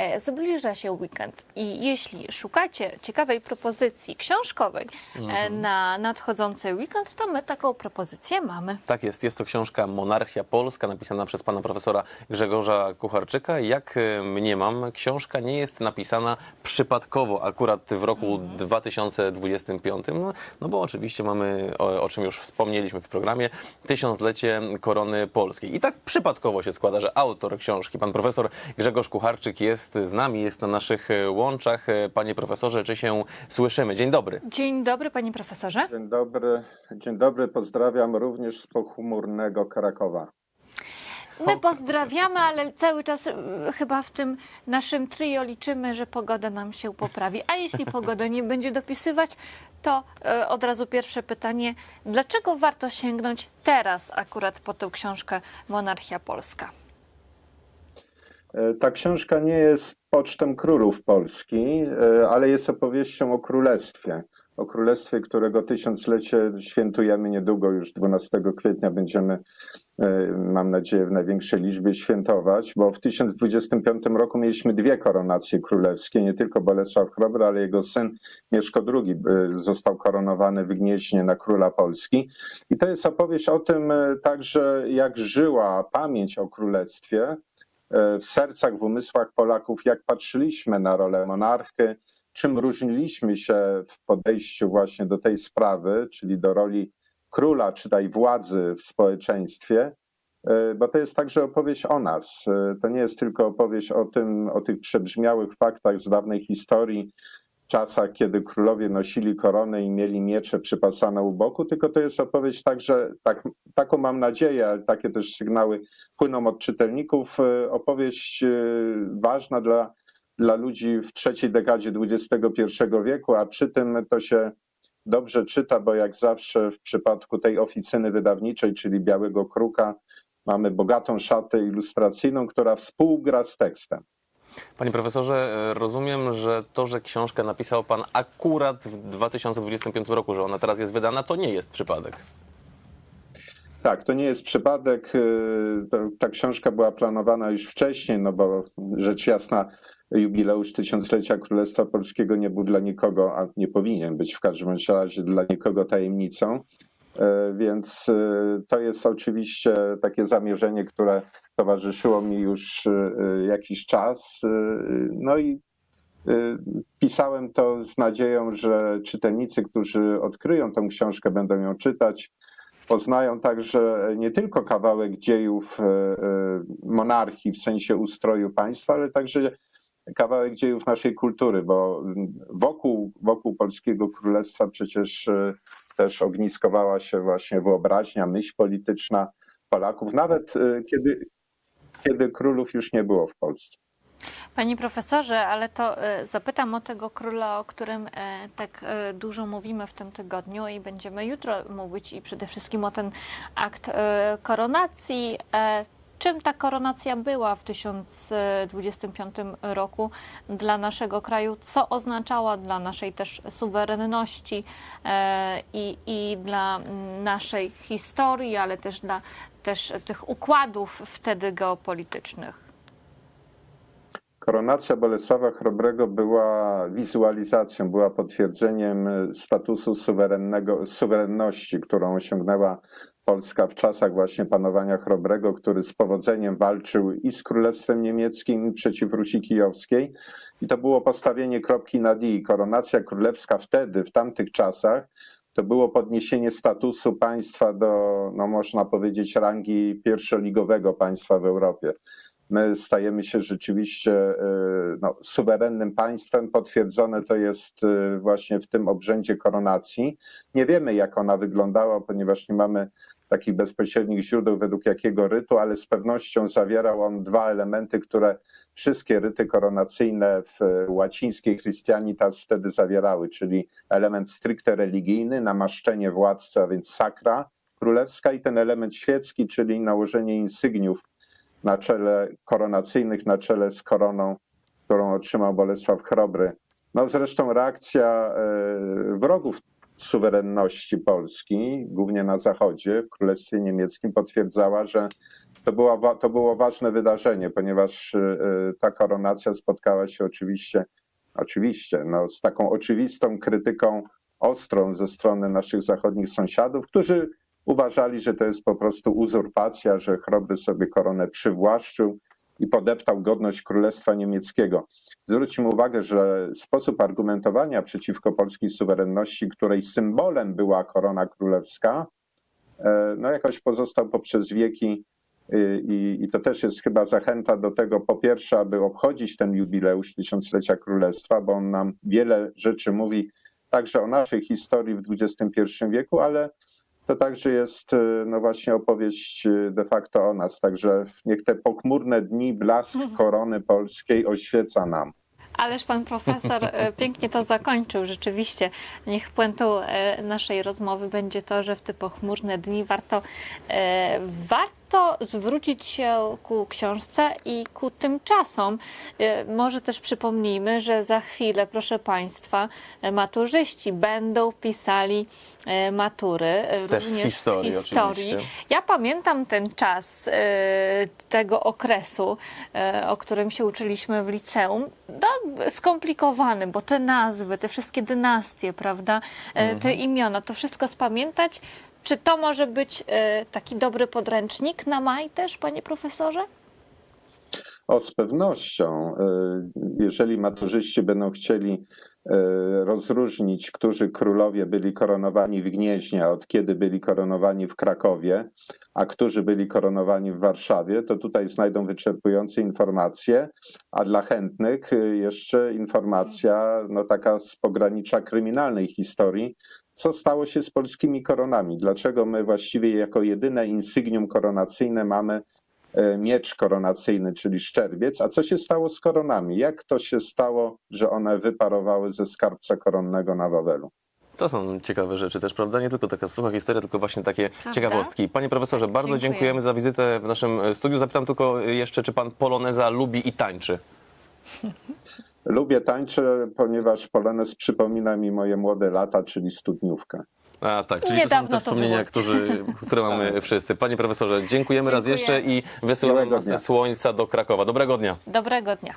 E, Zbliża się weekend i jeśli szukacie ciekawej propozycji książkowej e, na nadchodzący weekend, to my taką propozycję mamy. Tak jest, jest to książka Monarchia Polska, napisana przez pana profesora Grzegorza Kucharczyka. Jak e, mniemam, książka nie jest napisana przypadkowo akurat w roku 2025, no, no bo oczywiście mamy, o, o czym już wspomnieliśmy w programie, tysiąclecie korony polskiej. I tak przypadkowo się składa, że autor książki, pan profesor Grzegorz Kucharczyk jest z nami, jest na naszych e, łączach. E, Panie profesorze, czy się słyszymy? Dzień dobry. Dzień dobry, panie profesorze. Dzień dobry, dzień dobry, pozdrawiam również z pochmurnego Krakowa. My pozdrawiamy, ale cały czas chyba w tym naszym trio liczymy, że pogoda nam się poprawi. A jeśli pogoda nie będzie dopisywać, to e, od razu pierwsze pytanie. Dlaczego warto sięgnąć teraz akurat po tę książkę Monarchia Polska? E, Ta książka nie jest pocztem królów Polski, e, ale jest opowieścią o królestwie. O królestwie, którego tysiąclecie świętujemy niedługo, już 12 kwietnia będziemy, e, mam nadzieję, w największej liczbie świętować, bo w 1025 roku mieliśmy dwie koronacje królewskie, nie tylko Bolesław Chrobry, ale jego syn Mieszko II został koronowany w Gnieźnie na króla Polski. I to jest opowieść o tym także, jak żyła pamięć o królestwie, w sercach, w umysłach Polaków, jak patrzyliśmy na rolę monarchy, czym różniliśmy się w podejściu właśnie do tej sprawy, czyli do roli króla, czy tej władzy w społeczeństwie, e, bo to jest także opowieść o nas. E, To nie jest tylko opowieść o tym, o tych przebrzmiałych faktach z dawnej historii, czasach, kiedy królowie nosili koronę i mieli miecze przypasane u boku, tylko to jest opowieść także, tak, taką mam nadzieję, ale takie też sygnały płyną od czytelników, e, opowieść e, ważna dla, dla ludzi w trzeciej dekadzie XXI wieku, a przy tym to się dobrze czyta, bo jak zawsze w przypadku tej oficyny wydawniczej, czyli Białego Kruka, mamy bogatą szatę ilustracyjną, która współgra z tekstem. Panie profesorze, e, rozumiem, że to, że książkę napisał pan akurat w 2025 roku, że ona teraz jest wydana, to nie jest przypadek. Tak, to nie jest przypadek. to- Ta książka była planowana już wcześniej, no bo rzecz jasna, jubileusz tysiąclecia Królestwa Polskiego nie był dla nikogo, a nie powinien być w każdym razie dla nikogo tajemnicą. E, Więc y, to jest oczywiście takie zamierzenie, które towarzyszyło mi już y, jakiś czas. No i pisałem to z nadzieją, że czytelnicy, którzy odkryją tę książkę, będą ją czytać, poznają także nie tylko kawałek dziejów e, e, monarchii w sensie ustroju państwa, ale także kawałek dziejów naszej kultury, bo wokół, wokół polskiego królestwa przecież e, też ogniskowała się właśnie wyobraźnia, myśl polityczna Polaków, nawet e, kiedy, kiedy królów już nie było w Polsce. Panie profesorze, ale to e, zapytam o tego króla, o którym e, tak e, dużo mówimy w tym tygodniu i będziemy jutro mówić i przede wszystkim o ten akt e, koronacji. Czym ta koronacja była w 1025 roku dla naszego kraju? Co oznaczała dla naszej też suwerenności e, i, i dla naszej historii, ale też dla też tych układów wtedy geopolitycznych? Koronacja Bolesława Chrobrego była wizualizacją, była potwierdzeniem statusu suwerennego, suwerenności, którą osiągnęła Polska w czasach właśnie panowania Chrobrego, który z powodzeniem walczył i z Królestwem Niemieckim i przeciw Rusi Kijowskiej. I to było postawienie kropki nad i. Koronacja królewska wtedy, w tamtych czasach, to było podniesienie statusu państwa do, no można powiedzieć, rangi pierwszoligowego państwa w Europie. My stajemy się rzeczywiście y, no, suwerennym państwem. Potwierdzone to jest y, właśnie w tym obrzędzie koronacji. Nie wiemy, jak ona wyglądała, ponieważ nie mamy takich bezpośrednich źródeł, według jakiego rytu, ale z pewnością zawierał on dwa elementy, które wszystkie ryty koronacyjne w łacińskiej Christianitas wtedy zawierały, czyli element stricte religijny, namaszczenie władcy, a więc sakra królewska i ten element świecki, czyli nałożenie insygniów na czele koronacyjnych, na czele z koroną, którą otrzymał Bolesław Chrobry. No zresztą reakcja e, wrogów suwerenności Polski, głównie na zachodzie, w Królestwie Niemieckim, potwierdzała, że to, była, to było ważne wydarzenie, ponieważ y, y, ta koronacja spotkała się oczywiście, oczywiście, no, z taką oczywistą krytyką ostrą ze strony naszych zachodnich sąsiadów, którzy uważali, że to jest po prostu uzurpacja, że chrobry sobie koronę przywłaszczył i podeptał godność Królestwa Niemieckiego. Zwróćmy uwagę, że sposób argumentowania przeciwko polskiej suwerenności, której symbolem była korona królewska, e, no jakoś pozostał poprzez wieki y, i, i to też jest chyba zachęta do tego, po pierwsze, aby obchodzić ten jubileusz tysiąclecia królestwa, bo on nam wiele rzeczy mówi także o naszej historii w XXI wieku, ale to także jest y, no właśnie opowieść y, de facto o nas. Także niech te pochmurne dni blask korony polskiej oświeca nam. Ależ pan profesor e, pięknie to zakończył. Rzeczywiście, niech puentą naszej rozmowy będzie to, że w te pochmurne dni warto, e, warto zwrócić się ku książce i ku tymczasom. E, Może też przypomnijmy, że za chwilę, proszę państwa, e, maturzyści będą pisali e, matury. Też z również historii z historii. Ja pamiętam ten czas tego okresu, o którym się uczyliśmy w liceum. No, skomplikowany, bo te nazwy, te wszystkie dynastie, prawda, te imiona, to wszystko spamiętać. Czy to może być e, taki dobry podręcznik na maj też, panie profesorze? O, z pewnością. Y, Jeżeli maturzyści będą chcieli y, rozróżnić, którzy królowie byli koronowani w Gnieźnie, od kiedy byli koronowani w Krakowie, a którzy byli koronowani w Warszawie, to tutaj znajdą wyczerpujące informacje, a dla chętnych y, jeszcze informacja, no taka z pogranicza kryminalnej historii, co stało się z polskimi koronami. Dlaczego my właściwie jako jedyne insygnium koronacyjne mamy miecz koronacyjny, czyli szczerbiec. A co się stało z koronami? Jak to się stało, że one wyparowały ze skarbca koronnego na Wawelu? To są ciekawe rzeczy też, prawda? Nie tylko taka sucha historia, tylko właśnie takie Prawda? ciekawostki. Panie profesorze, bardzo Dziękuję. dziękujemy za wizytę w naszym e, studiu. Zapytam tylko jeszcze, czy pan poloneza lubi i tańczy? Lubię tańczę, ponieważ polonez przypomina mi moje młode lata, czyli studniówkę. A tak, czyli to są Niedawno te to wspomnienia, było. którzy, które mamy wszyscy. Panie profesorze, dziękujemy raz Dziękuję. jeszcze i wysyłamy Miłego masę dnia. słońca do Krakowa. Dobrego dnia. Dobrego dnia.